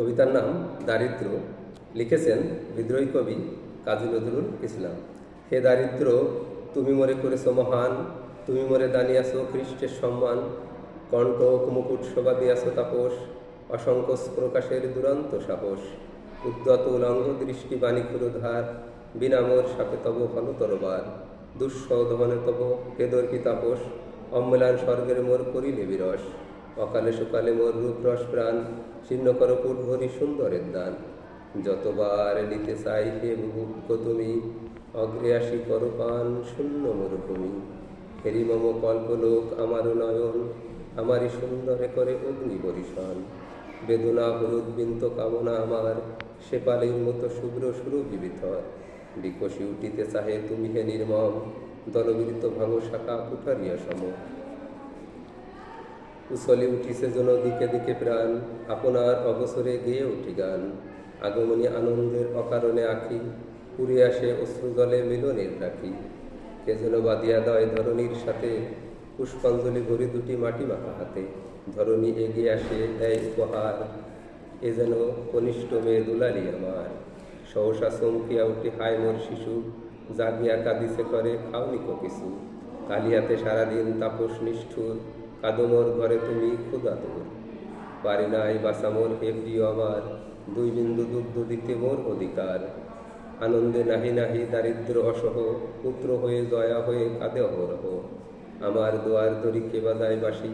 কবিতার নাম দারিদ্র। লিখেছেন বিদ্রোহী কবি কাজী নজরুল ইসলাম। হে দারিদ্র, তুমি মরে করেছ মহান, তুমি মরে দানিয়াছ খ্রিস্টের সম্মান। কণ্ঠক মুকুট শোভা দিয়াছ তাপস, অসংকোচ প্রকাশের দুরন্ত সাহস উদ্যত উলঙ্গ দৃষ্টি বাণী ক্ষুরধার বিনামোর সাপে তব ফলতরবার দুঃসৌধনে তব কেদর কি তাপস, অম্লান স্বর্গের মোর করিলে বিরস। অকালে সকালে মোর রূপ রস প্রাণ, ছিন্ন কর পূর্বরি সুন্দরের দান। যতবার নিতে চাই হে ভুক্ষ তুমি, অগ্রে আসি কর পান শূন্য মরুভূমি। হেরি মম কল্পলোক আমার নয়ন, আমারই সুন্দরে করে অগ্নি বরিশন বেদনা হলুদ বিন্ত কামনা আমার সেপালের মতো শুভ্র সুরভি বিথর। বিকশি উঠিতে চাহে তুমি হে নির্মম, দলবিদিত ভাঙ শাখা কুঠারিয়া সম। উছলে উঠিছে যেন দিকে দিকে প্রাণ, আপনার অবসরে গেয়ে উঠি গান। আগমনী আনন্দের অকারণে আঁকি পুরে আসে অশ্রু জলে মিলনের রাখি কে যেন বাদিয়া দয় ধরণীর সাথে, পুষ্পাঞ্জলি ভরি দুটি মাটি মাখা হাতে। ধরণী এগিয়ে আসে দেয় উপহার, এ যেন কনিষ্ঠ মেয়ে দুলারি আমার। সহসা চমকিয়া উঠে হায় মোর শিশু, জাগিয়া কাঁদিছে করে খাওনি কিছু। কালিয়াতে সারাদিন তাপস নিষ্ঠুর কাদমর ঘরে তুমি ক্ষুদা তোর পারি নাই বাসা মোর হে প্রিয় আমার। দুই বিন্দু দুগ্ধ দিতে মোর অধিকার। আনন্দে নাহি নাহি দারিদ্র অসহ, পুত্র হয়ে দয়া হয়ে কাঁদে অহরহ। আমার দুয়ার দড়িকে বাজায় বাসি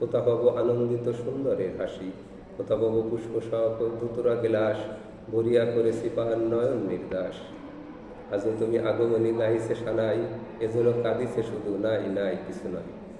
কোথা পাবো আনন্দিত সুন্দরের হাসি? কোথা পাবো পুষ্প সহ ধুতুরা গেলাস ভরিয়া করেছি পাহার নয়ন নির্দাস? আজও তুমি আগমনী গাইছে সানাই, এজন্য কাঁদিছে শুধু নাই নাই কিছু নয়